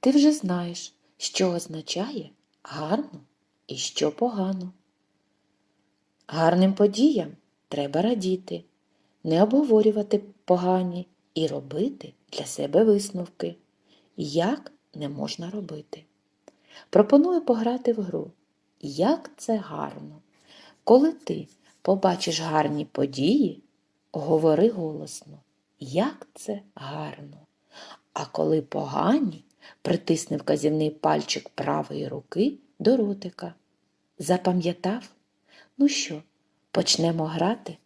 Ти вже знаєш, що означає гарно і що погано. Гарним подіям треба радіти, не обговорювати погані і робити для себе висновки, як не можна робити. Пропоную пограти в гру. Як це гарно! Коли ти побачиш гарні події, говори голосно, як це гарно. А коли погані, притисни вказівний пальчик правої руки до ротика. Запам'ятав? Ну що, почнемо грати?